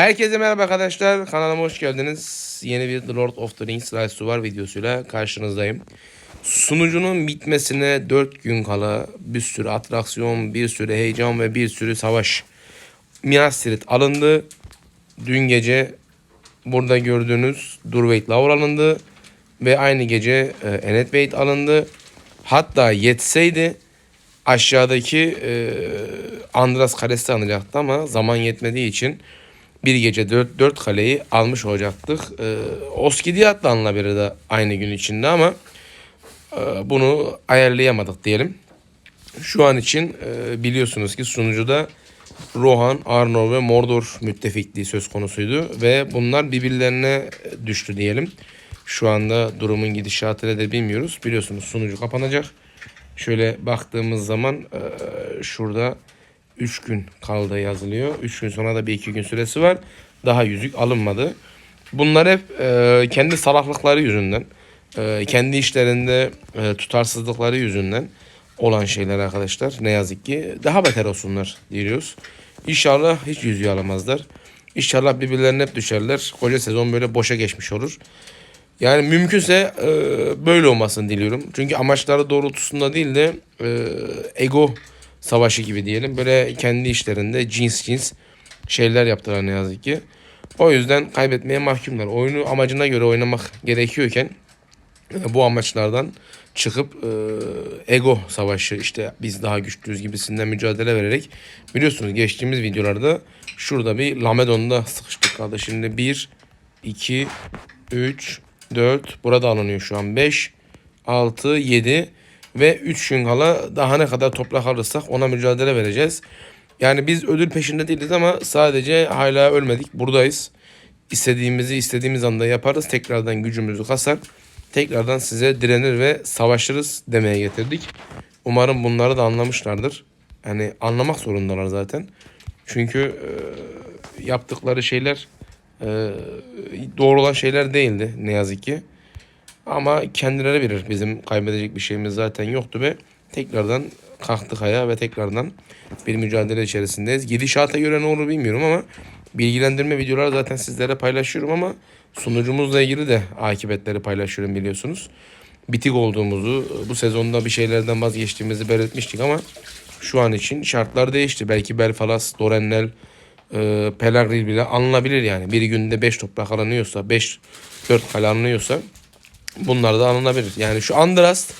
Herkese merhaba arkadaşlar. Kanalıma hoş geldiniz. Yeni bir The Lord of the Rings Rise War videosuyla karşınızdayım. Sunucunun bitmesine 4 gün kala bir sürü atraksiyon, bir sürü heyecan ve bir sürü savaş. Minas Tirith alındı. Dün gece burada gördüğünüz Durweit Laur alındı. Ve aynı gece e, Enetweit alındı. Hatta yetseydi aşağıdaki e, Andras Kalesi alınacaktı ama zaman yetmediği için bir gece 4, 4 kaleyi almış olacaktık. E, Oskidiyat da alınabilirdi de aynı gün içinde ama e, bunu ayarlayamadık diyelim. Şu an için e, biliyorsunuz ki sunucuda Rohan, Arnor ve Mordor müttefikliği söz konusuydu ve bunlar birbirlerine düştü diyelim. Şu anda durumun gidişatını da bilmiyoruz. Biliyorsunuz sunucu kapanacak. Şöyle baktığımız zaman e, şurada 3 gün kaldı yazılıyor. 3 gün sonra da bir 2 gün süresi var. Daha yüzük alınmadı. Bunlar hep e, kendi salaklıkları yüzünden, e, kendi işlerinde e, tutarsızlıkları yüzünden olan şeyler arkadaşlar. Ne yazık ki daha beter olsunlar diyoruz. İnşallah hiç yüzüğü alamazlar. İnşallah birbirlerine hep düşerler. Koca sezon böyle boşa geçmiş olur. Yani mümkünse e, böyle olmasını diliyorum. Çünkü amaçları doğrultusunda değil de e, ego savaşı gibi diyelim. Böyle kendi işlerinde cins cins şeyler yaptılar ne yazık ki. O yüzden kaybetmeye mahkumlar. Oyunu amacına göre oynamak gerekiyorken e, bu amaçlardan çıkıp e, ego savaşı işte biz daha güçlüyüz gibisinden mücadele vererek biliyorsunuz geçtiğimiz videolarda şurada bir Lamedon'da sıkıştık kaldı. Şimdi 1 2 3 4 burada alınıyor şu an 5 6 7 ve 3 gün kala daha ne kadar toprak alırsak ona mücadele vereceğiz. Yani biz ödül peşinde değiliz ama sadece hala ölmedik. Buradayız. İstediğimizi istediğimiz anda yaparız. Tekrardan gücümüzü kasar. Tekrardan size direnir ve savaşırız demeye getirdik. Umarım bunları da anlamışlardır. Yani anlamak zorundalar zaten. Çünkü e, yaptıkları şeyler e, doğru olan şeyler değildi ne yazık ki. Ama kendileri bilir. Bizim kaybedecek bir şeyimiz zaten yoktu ve tekrardan kalktık ayağa ve tekrardan bir mücadele içerisindeyiz. Gidişata göre ne olur bilmiyorum ama bilgilendirme videoları zaten sizlere paylaşıyorum ama sunucumuzla ilgili de akıbetleri paylaşıyorum biliyorsunuz. Bitik olduğumuzu, bu sezonda bir şeylerden vazgeçtiğimizi belirtmiştik ama şu an için şartlar değişti. Belki Belfalas, Dorennel, e, Pelaril bile alınabilir yani. Bir günde 5 toprak alınıyorsa, 5 4 kale alınıyorsa bunlar da alınabilir. Yani şu Andras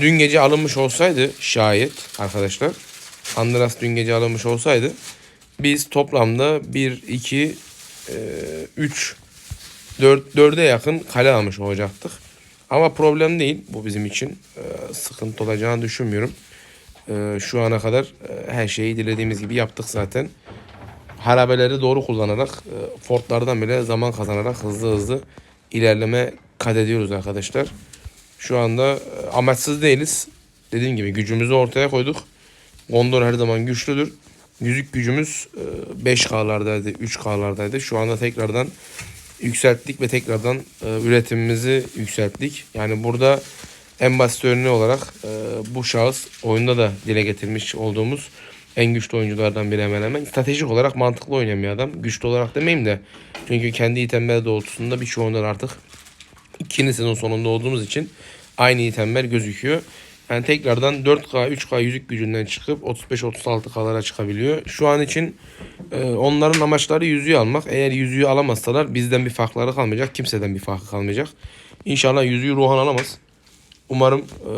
dün gece alınmış olsaydı şayet arkadaşlar Andras dün gece alınmış olsaydı biz toplamda 1 2 3 4 4'e yakın kale almış olacaktık. Ama problem değil bu bizim için. E, sıkıntı olacağını düşünmüyorum. E, şu ana kadar e, her şeyi dilediğimiz gibi yaptık zaten. Harabeleri doğru kullanarak fortlardan bile zaman kazanarak hızlı hızlı ilerleme kat ediyoruz arkadaşlar. Şu anda e, amaçsız değiliz. Dediğim gibi gücümüzü ortaya koyduk. Gondor her zaman güçlüdür. Yüzük gücümüz e, 5K'lardaydı, 3K'lardaydı. Şu anda tekrardan yükselttik ve tekrardan e, üretimimizi yükselttik. Yani burada en basit örneği olarak e, bu şahıs oyunda da dile getirmiş olduğumuz en güçlü oyunculardan biri hemen hemen. Stratejik olarak mantıklı oynayan bir adam. Güçlü olarak demeyeyim de. Çünkü kendi itemleri doğrultusunda birçoğundan artık ikinci sezon sonunda olduğumuz için aynı itemler gözüküyor. Yani tekrardan 4K, 3K yüzük gücünden çıkıp 35-36K'lara çıkabiliyor. Şu an için e, onların amaçları yüzüğü almak. Eğer yüzüğü alamazsalar bizden bir farkları kalmayacak. Kimseden bir farkı kalmayacak. İnşallah yüzüğü Rohan alamaz. Umarım e,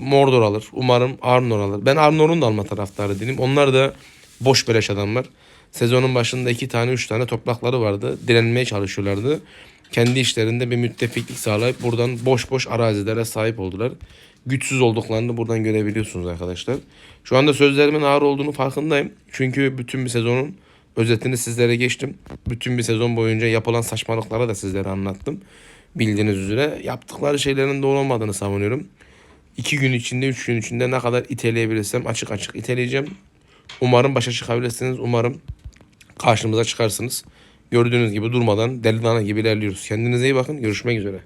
Mordor alır. Umarım Arnor alır. Ben Arnor'un da alma taraftarı değilim. Onlar da boş beleş adamlar. Sezonun başında iki tane üç tane toprakları vardı. Direnmeye çalışıyorlardı. Kendi işlerinde bir müttefiklik sağlayıp buradan boş boş arazilere sahip oldular. Güçsüz olduklarını buradan görebiliyorsunuz arkadaşlar. Şu anda sözlerimin ağır olduğunu farkındayım. Çünkü bütün bir sezonun özetini sizlere geçtim. Bütün bir sezon boyunca yapılan saçmalıklara da sizlere anlattım. Bildiğiniz üzere yaptıkları şeylerin doğru olmadığını savunuyorum. İki gün içinde, üç gün içinde ne kadar iteleyebilirsem açık açık iteleyeceğim. Umarım başa çıkabilirsiniz. Umarım karşımıza çıkarsınız. Gördüğünüz gibi durmadan deli dana gibi ilerliyoruz. Kendinize iyi bakın. Görüşmek üzere.